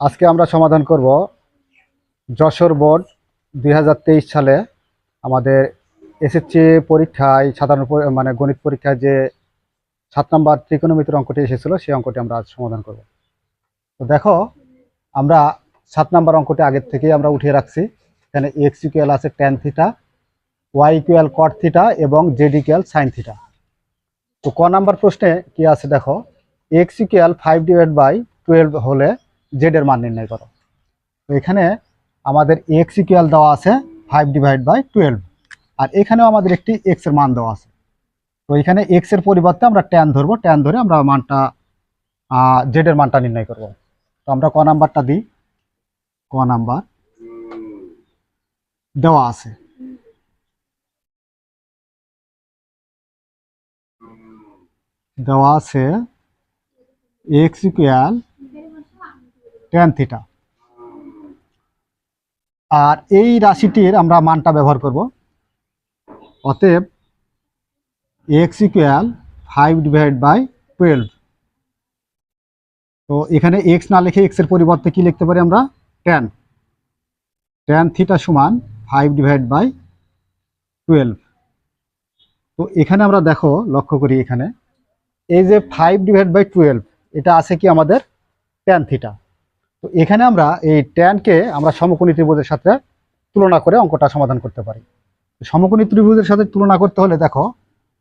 আজকে আমরা সমাধান করব যশোর বোর্ড দু হাজার তেইশ সালে আমাদের এসএসসি পরীক্ষায় সাধারণ মানে গণিত পরীক্ষায় যে সাত নম্বর ত্রিকোণমিতির অঙ্কটি এসেছিল, সেই অঙ্কটি আমরা আজ সমাধান করব। তো দেখো, আমরা সাত নম্বর অঙ্কটি আগের থেকেই আমরা উঠিয়ে রাখছি। এখানে এক্স ইকুয়াল আছে tan theta y equal cot theta এবং জেড ইকুয়াল সাইন থিটা তো ক নাম্বার প্রশ্নে কি আছে দেখো? X equal five divide by twelve হলে জেড এর মান নির্ণয় করো। তো এখানে আমাদের এক্স ইকুয়াল দেওয়া আছে ফাইভ ডিভাইড বাই টুয়েলভ আর এখানেও আমাদের একটি এক্সের মান দেওয়া আছে। তো এখানে এক্সের পরিবর্তে আমরা ট্যান ধরবো। ট্যান ধরে আমরা মানটা জেড এর মানটা নির্ণয় করব। তো আমরা ক নাম্বারটা দিই? ক নাম্বার দেওয়া আছে। দেওয়া আছে এক্স ইকুয়াল টেন থিটা আর এই রাশিটির আমরা মানটা ব্যবহার করব। অতএব x equal five divide by twelve তো এখানে এক্স না লিখে এক্সের পরিবর্তে কি লিখতে পারি আমরা? টেন টেন থিটা সমান ফাইভ ডিভাইড বাই টুয়েলভ তো এখানে আমরা দেখো, লক্ষ্য করি এখানে, এই যে ফাইভ ডিভাইড বাই টুয়েলভ এটা আছে কি আমাদের? ট্যান থিটা তো এখানে আমরা এই ট্যানকে আমরা সমকোণী ত্রিভুজের সাথে তুলনা করে অঙ্কটা সমাধান করতে পারি। সমকোণী ত্রিভুজের সাথে তুলনা করতে হলে দেখো,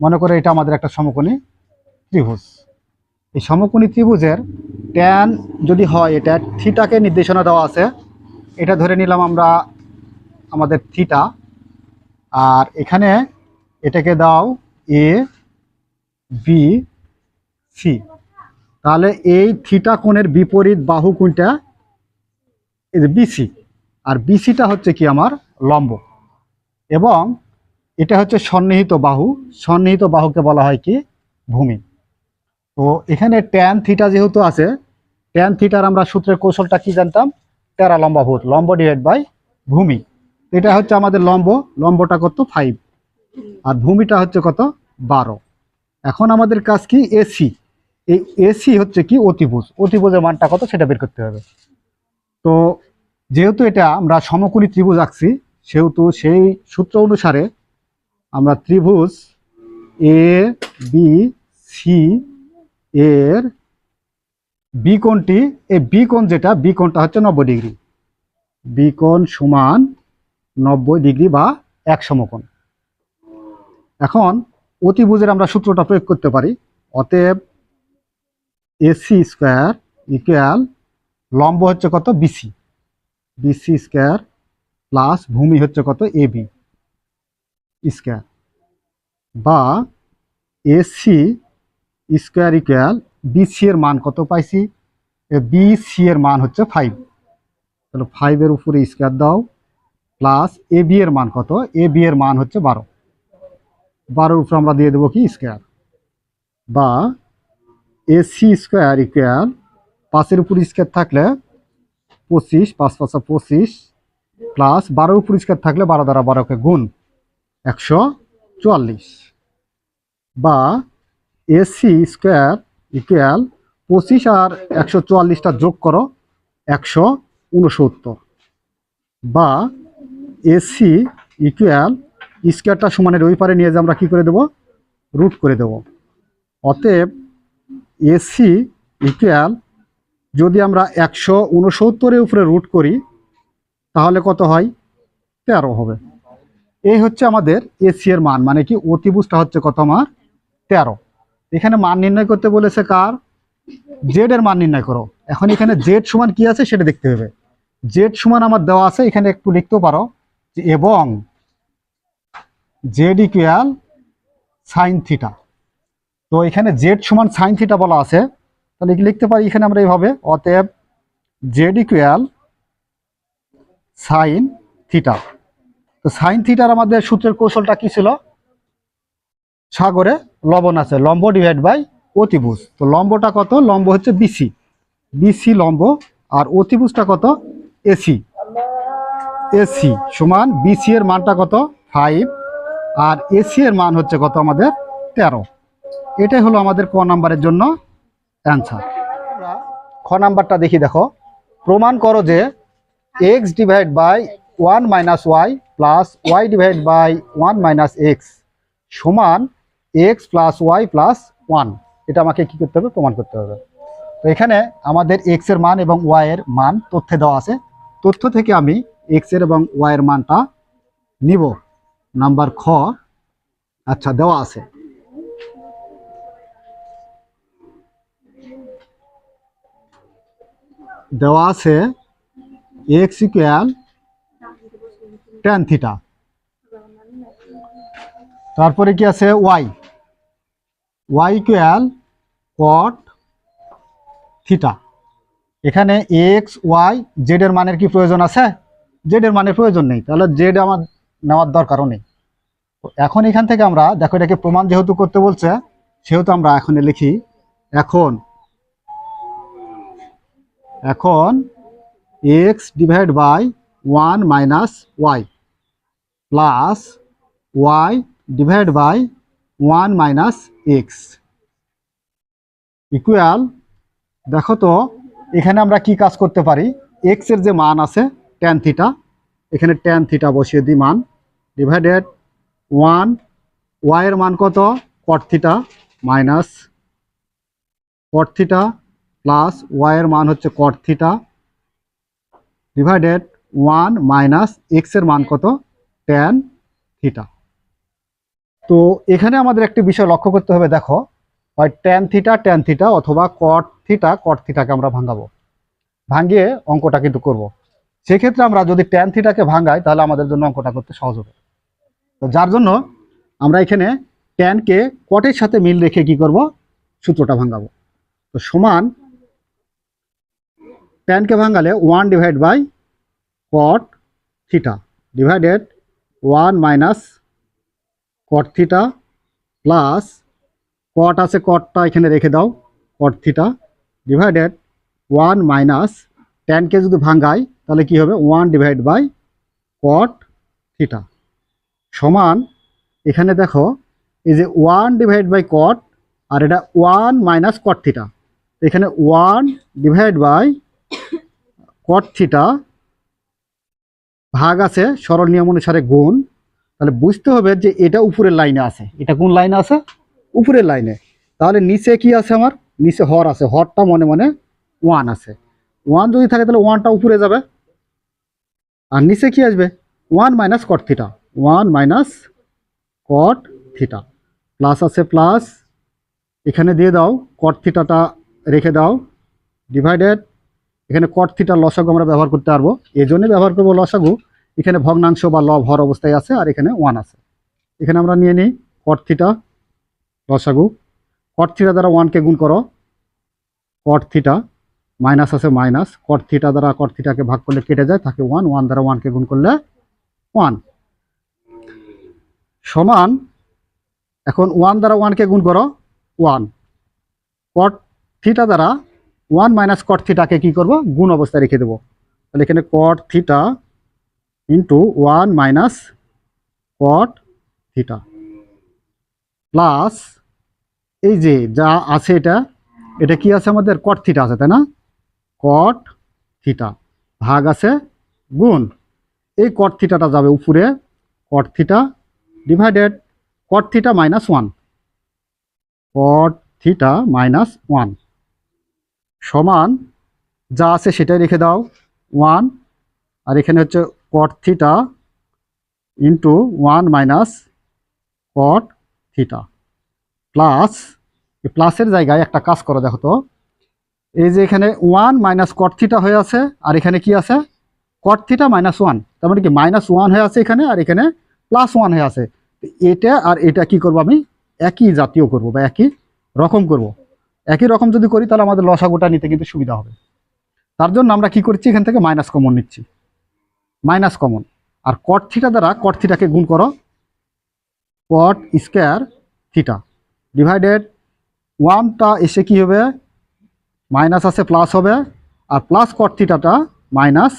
মনে করে এটা আমাদের একটা সমকোণী ত্রিভুজ। এই সমকোণী ত্রিভুজের ট্যান যদি হয়, এটা থিটাকে নির্দেশনা দেওয়া আছে। এটা ধরে নিলাম আমরা আমাদের থিটা আর এখানে এটাকে দাও এ বি সি তাহলে এই থিটা কোণের বিপরীত বাহু কোনটা এই যে বিসি আর বিসিটা হচ্ছে কি আমার লম্ব। এবং এটা হচ্ছে সন্নিহিত বাহু, সন্নিহিত বাহুকে বলা হয় কি? ভূমি। তো এখানে ট্যান থিটা যেহেতু আছে ট্যান থিটার আমরা সূত্রের কৌশলটা কি জানতাম? তেরা লম্বা ভূত লম্ব ডিভাইড বাই ভূমি। এটা হচ্ছে আমাদের লম্ব, লম্বটা কত? ফাইভ আর ভূমিটা হচ্ছে কত? বারো। এখন আমাদের কাজ কি? এসি এই এসি হচ্ছে কি? অতিভুজ। অতিভুজের মানটা কত? সেটা বের করতে হবে। তো যেহেতু এটা আমরা সমকোণী ত্রিভুজ আঁকছি, সেহেতু সেই সূত্র অনুসারে আমরা ত্রিভুজ এ বি সি এর বি কোণটি, এই বি কোণ যেটা বি কোণটা হচ্ছে নব্বই ডিগ্রি। বি কোণ সমান নব্বই ডিগ্রি বা এক সমকোণ। এখন অতিভুজের আমরা সূত্রটা প্রয়োগ করতে পারি। অতএব এসি স্কোয়ার ইকুয়াল লম্ব হচ্ছে কত? বিসি বিসি স্কোয়ার প্লাস ভূমি হচ্ছে কত? এ বি স্কোয়ার বা এসি স্কোয়ার ইকুয়াল বিসি এর মান কত পাইছি? বিসি এর মান হচ্ছে ফাইভ তাহলে ফাইভের উপরে স্কোয়ার দাও প্লাস এ বি এর মান কত? এ বি এর মান হচ্ছে বারো। বারোর উপর আমরা দিয়ে দেবো কি? স্কোয়ার বা এসি স্কোয়ার ইকুয়াল পাঁচের উপর স্কোয়ার থাকলে পঁচিশ, পাঁচ পাঁচা পঁচিশ প্লাস বারোর উপর স্কোয়ার থাকলে বারো দ্বারা বারোকে গুণ একশো চুয়াল্লিশ। বা এসি স্কোয়ার ইকুয়াল পঁচিশ আর একশো চুয়াল্লিশটা যোগ করো, একশো উনসত্তর। বা এসি ইকুয়াল স্কোয়ারটা সমানের ওই পারে নিয়ে যে আমরা কী করে দেব? রুট করে দেব। অতএব এসি ইকুয়াল যদি আমরা একশো উনসত্তরের উপরে রুট করি, তাহলে কত হয়? তেরো হবে। এই হচ্ছে আমাদের এসি এর মান মানে কি অতিভুজটা হচ্ছে কত আমার? তেরো। এখানে মান নির্ণয় করতে বলেছে কার? জেড এর মান নির্ণয় করো। এখন এখানে জেড সমান কি আছে সেটা দেখতে হবে। জেড সমান আমার দেওয়া আছে, এখানে একটু লিখতেও পারো যে এবং জেড ইকুয়াল সাইন থিটা তো এখানে জেড সমান সাইন থিটা বলা আছে। তাহলে লিখতে পারি এখানে আমরা এইভাবে, অতএব জেড ইকুয়াল সাইন থিটা তো সাইন থিটার আমাদের সূত্রের কৌশলটা কি ছিল? সাগরে লবণ আছে, লম্ব ডিভাইড বাই অতিভুজ। তো লম্বটা কত? লম্ব হচ্ছে বিসি বিসি লম্ব, আর অতিভুজটা কত? এসি এসি সমান বিসি এর মানটা কত? ফাইভ আর এসি এর মান হচ্ছে কত? আমাদের তেরো। এটাই হলো আমাদের ক নাম্বারের জন্য অ্যান্সার খ নাম্বারটা দেখি, দেখো। প্রমাণ করো যে x divide by one minus y plus y divide by one minus x সমান x plus y plus one এটা আমাকে কি করতে হবে? প্রমাণ করতে হবে। তো এখানে আমাদের এক্সের মান এবং ওয়াই এর মান তথ্যে দেওয়া আছে। তথ্য থেকে আমি এক্সের এবং ওয়াই এর মানটা নিব। নাম্বার খ আচ্ছা দেওয়া আছে। দেওয়া আছে এক্স ইকুয়াল টেন থিটা তারপরে কি আছে y y equal cot theta এখানে এক্স ওয়াই জেড এর মানের কি প্রয়োজন আছে? জেড এর মানের প্রয়োজন নেই। তাহলে জেড আমার নেওয়ার দরকারও নেই। এখন এখান থেকে আমরা, দেখো এটাকে প্রমাণ যেহেতু করতে বলছে, সেহেতু আমরা এখন লিখি, এখন এখন x divide by one minus y plus y divide by one minus x equal দেখো তো, এখানে আমরা কি কাজ করতে পারি? এক্সের যে মান আছে ট্যান থিটা এখানে ট্যান থিটা বসিয়ে দিই মান। ডিভাইডেড ওয়ান ওয়াই এর মান কত? Cot theta minus cot theta plus y এর মান হচ্ছে cot theta divided one minus এক্সের মান কত? ট্যান থিটা তো এখানে আমাদের একটি বিষয় লক্ষ্য করতে হবে, দেখো, হয় ট্যান থিটা ট্যান থিটা অথবা কট থিটা কট থিটাকে আমরা ভাঙাবো। ভাঙিয়ে অঙ্কটা কিন্তু করব। সেক্ষেত্রে আমরা যদি ট্যান থিটাকে ভাঙাই, তাহলে আমাদের জন্য অঙ্কটা করতে সহজ হবে। তো যার জন্য আমরা এখানে ট্যানকে কটের সাথে মিল রেখে কি করব? সূত্রটা ভাঙাবো। তো সমান ট্যানকে ভাঙালে one divide by cot theta divided one minus cot theta plus cot আছে কটটা এখানে রেখে দাও cot theta divided one minus টেনকে যদি ভাঙ্গাই তাহলে কি হবে? One divide by cot theta সমান, এখানে দেখো, এই যে ওয়ান ডিভাইড বাই কট আর এটা ওয়ান মাইনাস কট থিটা এখানে one divide by cot theta ভাগ আছে সরল নিয়ম অনুসারে গুণ। তাহলে বুঝতে হবে যে এটা উপরের লাইনে আছে। এটা কোন লাইনে আছে? উপরের লাইনে তাহলে নিচে কি আছে আমার? নিচে হর আছে। হরটা মনে মনে ওয়ান আছে। ওয়ান যদি থাকে তাহলে ওয়ানটা উপরে যাবে। আর নিচে কি আসবে? One minus cot theta one minus cot theta plus আছে প্লাস এখানে দিয়ে দাও। কট থিটাটা রেখে দাও। ডিভাইডেড এখানে কট থিটা লসাগু আমরা ব্যবহার করতে পারব। এই জন্যে ব্যবহার করব লসাগু। এখানে ভগ্নাংশ বা লব হর অবস্থায় আছে আর এখানে ওয়ান আছে। এখানে আমরা নিয়ে নিই কট থিটা লসাগু। কট থিটা দ্বারা ওয়ানকে গুণ করো। কট থিটা মাইনাস আছে মাইনাস কট থিটা দ্বারা কট থিটাকে ভাগ করলে কেটে যায় থাকে ওয়ান ওয়ান দ্বারা ওয়ানকে গুণ করলে ওয়ান সমান, এখন ওয়ান দ্বারা ওয়ানকে গুণ করো ওয়ান কট থিটা দ্বারা ওয়ান মাইনাস কট থিটাকে কি করব? গুণ অবস্থায় রেখে দেবো। তাহলে এখানে cot theta into one minus cot theta plus এই যে যা আছে এটা এটা কি আছে আমাদের? কট থিটা আছে, তাই না? কট থিটা ভাগ আছে গুণ। এই কট থিটাটা যাবে উপরে cot theta divided cot theta minus one cot theta minus one সমান যা আছে সেটাই রেখে দাও ওয়ান আর এখানে হচ্ছে cot theta into one minus cot theta plus প্লাসের জায়গায় একটা কাজ করো দেখো তো। এই যে এখানে ওয়ান মাইনাস কট থিটা হয়ে আছে, আর এখানে কি আছে? কট থিটা মাইনাস ওয়ান তার মানে কি মাইনাস ওয়ান হয়ে আছে এখানে, আর এখানে প্লাস ওয়ান হয়ে আছে। এটা আর এটা কি করব আমি? একই জাতীয় করব বা একই রকম করব। একই রকম যদি করি, তাহলে আমাদের লসাগুটা নিতে কিন্তু সুবিধা হবে। তার জন্য আমরা কি করছি? এখান থেকে মাইনাস কমন নিচ্ছি। মাইনাস কমন আর কট থিটা দ্বারা কট থিটাকে গুণ করো কট স্কোয়ার থিটা ডিভাইডেড ওয়ানটা এসে কি হবে? মাইনাস আছে প্লাস হবে। আর প্লাস কট থিটাটা মাইনাস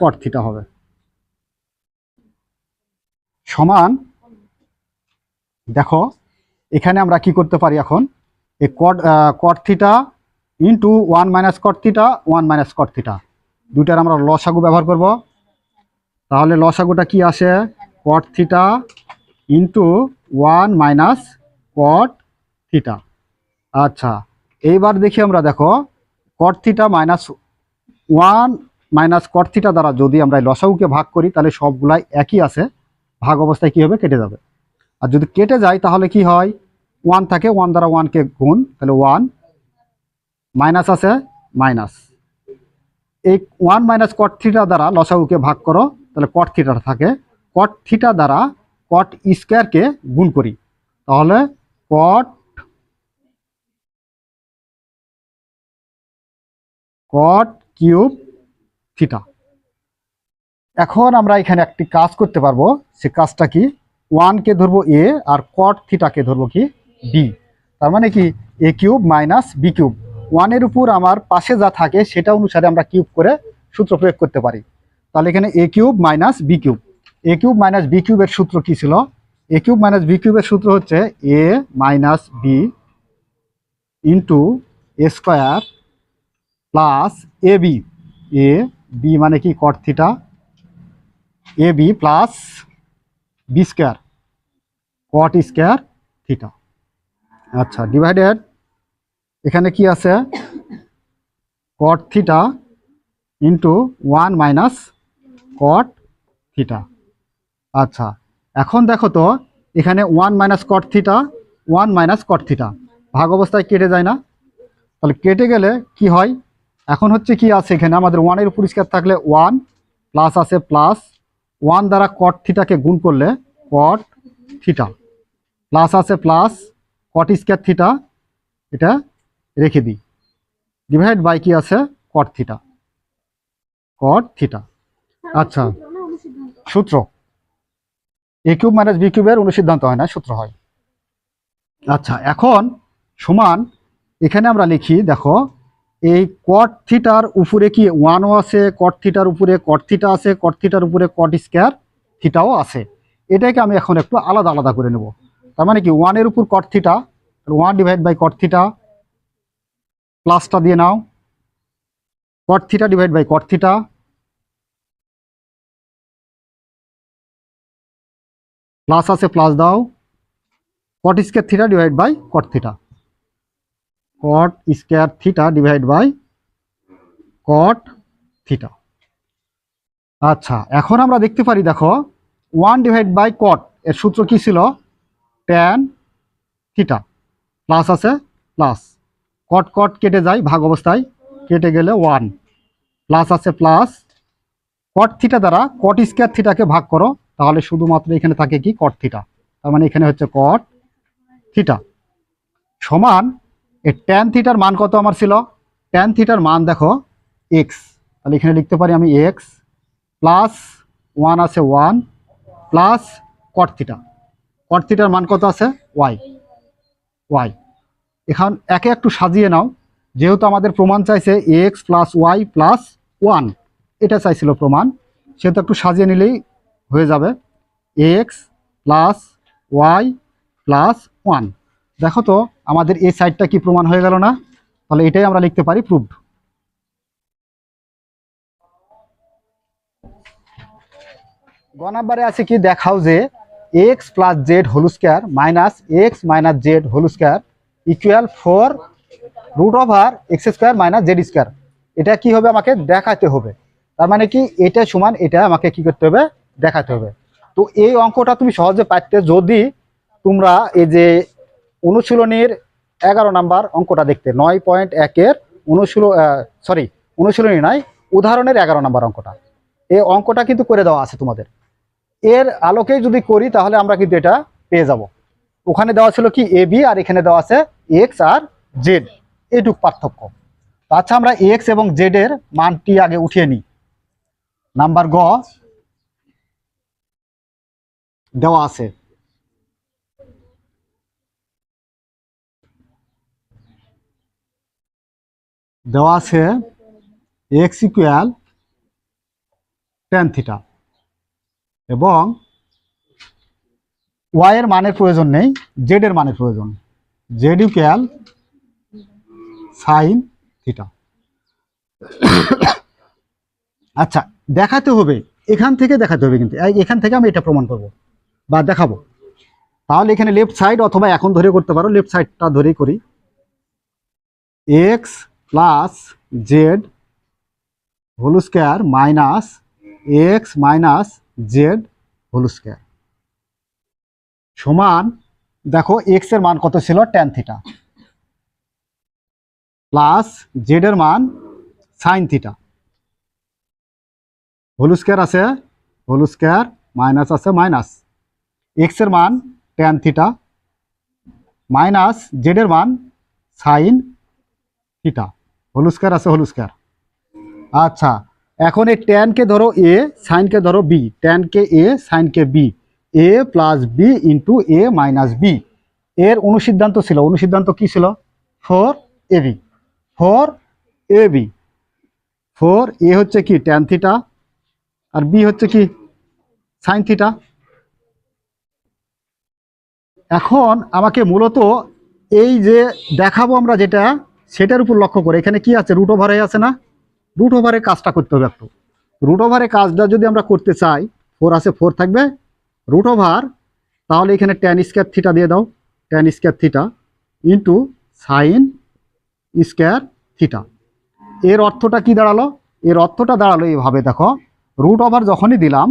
কট থিটা হবে। সমান, দেখো, এখানে আমরা কি করতে পারি এখন? এই cot cot theta into one minus cot theta one minus cot theta দুইটার আমরা লসাগু ব্যবহার করব। তাহলে লসাগুটা কি আসে? Cot theta into one minus cot theta আচ্ছা এইবার দেখি আমরা দেখো cot theta minus one minus cot theta দ্বারা যদি আমরা এই লসাগুকে ভাগ করি, তাহলে সবগুলাই একই আছে। ভাগ অবস্থায় কি হবে? কেটে যাবে। আর যদি কেটে যায়, তাহলে কি হয়? ওয়ান থাকে ওয়ান দ্বারা ওয়ানকে গুণ, তাহলে ওয়ান মাইনাস আছে মাইনাস এই ওয়ান মাইনাস কট থিটা দ্বারা লসাউকে ভাগ করো, তাহলে কট থিটা থাকে। কট থিটা দ্বারা কট স্কোয়ারকে গুণ করি, তাহলে কট কট কিউব থিটা এখন আমরা এখানে একটি কাজ করতে পারব, সে কাজটা কি? ওয়ানকে ধরবো এ আর কট থিটাকে ধরবো কি? বি তার মানে কি? A cube minus b cube ওয়ানের উপর আমার পাশে যা থাকে সেটা অনুসারে আমরা কিউব করে সূত্র প্রয়োগ করতে পারি। তাহলে এখানে a cube minus b cube a cube minus b কিউবের সূত্র কি ছিল? এ কিউব মাইনাস বি কিউবের সূত্র হচ্ছে a minus b into a square plus a b a b মানে কি? Cot theta a b plus b square cot square theta আচ্ছা ডিভাইডেড এখানে কি আছে? Cot theta into one minus cot theta আচ্ছা এখন দেখো তো, এখানে one minus cot theta one minus cot theta ভাগ অবস্থায় কেটে যায় না। তাহলে কেটে গেলে কি হয়? এখন হচ্ছে কি আছে এখানে? আমাদের ওয়ানের পরিষ্কার থাকলে ওয়ান প্লাস আছে প্লাস ওয়ান দ্বারা কট থিটাকে গুণ করলে কট থিটা প্লাস আছে প্লাস কট স্কোয়ার থিটা এটা রেখে দিই। ডিভাইড বাই কি আছে? কট থিটা কট থিটা আচ্ছা। সূত্র। এ কিউব মাইনাস বি কিউবের অনুসিদ্ধান্ত হয় না, সূত্র হয়। আচ্ছা এখন সমান এখানে আমরা লিখি, দেখো এই কট থিটার উপরে কি ওয়ানও আছে কট থিটার উপরে কট থিটা আছে কট থিটার উপরে কট স্কোয়ার থিটাও আছে। এটাকে আমি এখন একটু আলাদা আলাদা করে নেব। তার মানে কি? ওয়ানের উপর cot theta one divide by cot theta প্লাসটা দিয়ে নাও। Cot theta divide by cot theta plus আছে প্লাস দাও। Cot square theta divide by cot theta cot square theta divide by cot theta আচ্ছা এখন আমরা দেখতে পারি, দেখো ওয়ান ডিভাইড বাই কট এর সূত্র কি ছিল? ট্যান থিটা প্লাস আছে প্লাস কট কট কেটে যায়, ভাগ অবস্থায়, কেটে গেলে ওয়ান প্লাস আছে প্লাস কট থিটা দ্বারা কট স্কোয়ার থিটাকে ভাগ করো, তাহলে শুধুমাত্র এখানে থাকে কি? কট থিটা তার মানে এখানে হচ্ছে কট থিটা সমান, এই ট্যান থিটার মান কত আমার ছিল? ট্যান থিটার মান দেখো এক্স তাহলে এখানে লিখতে পারি আমি এক্স প্লাস ওয়ান আছে one plus cot theta cot মান কত আছে? ওয়াই ওয়াই এখন একে একটু সাজিয়ে নাও। যেহেতু আমাদের প্রমাণ চাইছে x plus y plus one এটা চাইছিল প্রমাণ। সেহেতু একটু সাজিয়ে নিলেই হয়ে যাবে। X plus y plus one দেখো তো, আমাদের এই সাইডটা কি প্রমাণ হয়ে গেল না? তাহলে এটাই আমরা লিখতে পারি প্রুভড গ নাম্বারে আছে কি? দেখাও যে x plus z whole square minus x minus z whole square equal four root over x square minus z square এটা কি হবে আমাকে দেখাতে হবে। তার মানে কি? এটা সমান এটা আমাকে কি করতে হবে? দেখাতে হবে। তো এই অঙ্কটা তুমি সহজে পাইতে যদি তোমরা এই যে অনুশীলনীর এগারো নাম্বার অঙ্কটা দেখতে, নয় পয়েন্ট একের অনুশীল সরি অনুশীলনী নয়, উদাহরণের এগারো নাম্বার অঙ্কটা। এই অঙ্কটা কিন্তু করে দেওয়া আছে তোমাদের। এর আলোকেই যদি করি, তাহলে আমরা কিন্তু এটা পেয়ে যাব। ওখানে দেওয়া ছিল কি? এ বি আর এখানে দেওয়া আছে এক্স আর জেড এইটুক পার্থক্য। আচ্ছা আমরা এক্স এবং জেড এর মানটি আগে উঠিয়ে নিই। নাম্বার গ, দেওয়া আছে। দেওয়া আছে এক্স ইকুয়াল টেন থিটা এবং ওয়াই এর মানের প্রয়োজন নেই জেড এর মানের প্রয়োজন। জেড ইকুয়াল সাইন থিটা আচ্ছা দেখাতে হবে, এখান থেকে দেখাতে হবে কিন্তু এখান থেকে আমি এটা প্রমাণ করব বা দেখাবো। তাহলে এখানে লেফট সাইড অথবা এখন ধরে করতে পারো লেফট সাইডটা ধরেই করি। X plus z whole square minus x minus z whole square. সমান, দেখো এক্সের মান কত ছিল? ট্যান থিটা প্লাস জেড এর মান সাইন থিটা হোল স্কোয়ার আছে, হোল স্কোয়ার মাইনাস আছে মাইনাস এক্সের মান ট্যান থিটা মাইনাস জেড এর মান সাইন থিটা হোল স্কোয়ার আছে হোল স্কোয়ার। আচ্ছা এখন এই ট্যানকে ধরো এ সাইনকে ধরো বি ট্যানকে a সাইনকে b a plus b into a minus b এর অনুসিদ্ধান্ত ছিল, অনুসিদ্ধান্ত কি ছিল? Four a b four a b four a হচ্ছে কি? ট্যান থিটা আর বি হচ্ছে কি? সাইন থিটা এখন আমাকে মূলত এই যে দেখাবো আমরা যেটা, সেটার উপর লক্ষ্য করে। এখানে কি আছে? রুট ওভারে আছে না? রুট ওভারে কাজটা করতে হবে একটু। রুট ওভারে কাজটা যদি আমরা করতে চাই ফোর আছে ফোর থাকবে। রুট ওভার তাহলে এখানে ট্যান স্কোয়ার থিটা দিয়ে দাও। Tan square theta into sine square theta এর অর্থটা কি দাঁড়াল? এর অর্থটা দাঁড়াল এইভাবে, দেখো। রুট ওভার যখনই দিলাম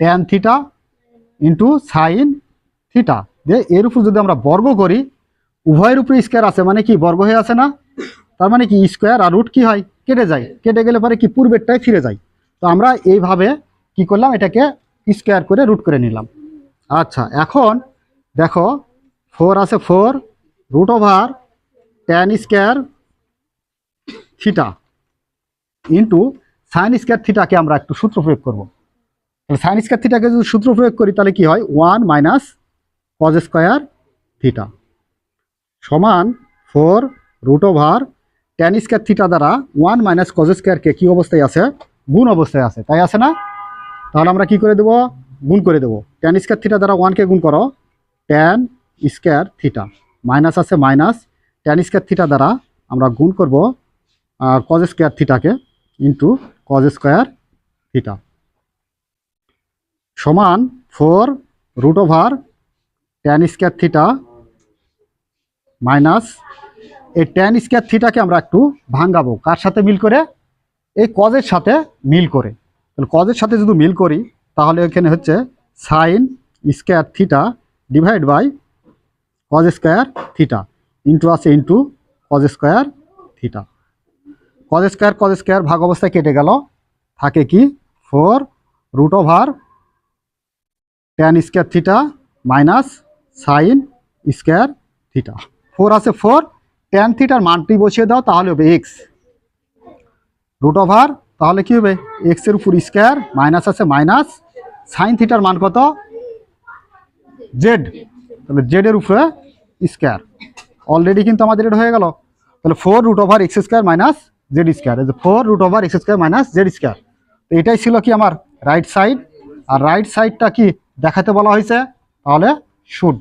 tan theta into sine theta দিয়ে এর উপর যদি আমরা বর্গ করি, উভয়ের উপরে স্কোয়ার আছে মানে কি? বর্গ হয়ে আছে না? তার মানে কি স্কোয়ার আর রুট কি হয়? কেটে যায়। কেটে গেলে পরে কি, পূর্বেরটাই ফিরে যায়। তো আমরা এইভাবে কি করলাম, এটাকে স্কোয়ার করে রুট করে নিলাম। আচ্ছা এখন দেখো ফোর আছে four root over tan square theta into sine square থিটাকে আমরা একটু সূত্র প্রয়োগ করব। তাহলে সাইন স্কোয়ার থিটাকে যদি সূত্র প্রয়োগ করি, তাহলে কি হয়? One minus cos square theta সমান four root over tan square theta দ্বারা ওয়ান মাইনাস কজ স্কোয়ারকে কী অবস্থায় আছে? গুণ অবস্থায় আছে। তাই আছে না? তাহলে আমরা কি করে দেবো? গুণ করে দেবো। ট্যান স্কোয়ার থিটা দ্বারা ওয়ানকে গুণ করো। ট্যান স্কোয়ার থিটা মাইনাস আছে মাইনাস ট্যান স্কোয়ার থিটা দ্বারা আমরা গুণ করব কজ স্কোয়ার থিটাকে ইন্টু কজ স্কোয়ার থিটা সমান four root over tan square theta minus এই ট্যান স্কোয়ার থিটাকে আমরা একটু ভাঙ্গাবো। কার সাথে মিল করে? এই কজের সাথে মিল করে। তাহলে কজের সাথে যদি মিল করি, তাহলে এখানে হচ্ছে sine square theta divide by cos square theta into আছে into cos square theta cos square cos square ভাগ অবস্থায় কেটে গেল। থাকে কি? Four root over tan square theta minus sine square theta four আছে ফোর ট্যান থিটার মানটি বসিয়ে দাও, তাহলে হবে এক্স রুট ওভার তাহলে কি হবে? এক্সের উপর স্কোয়ার মাইনাস আছে মাইনাস সাইন থিটার মান কত? জেড তাহলে জেড এর উপরে স্কোয়ার অলরেডি কিন্তু আমাদের এটা হয়ে গেল। তাহলে four root over x square minus z square four root over x square minus z square তো এটাই ছিল কি আমার রাইট সাইড আর রাইট সাইডটা কি দেখাতে বলা হয়েছে? তাহলে শুড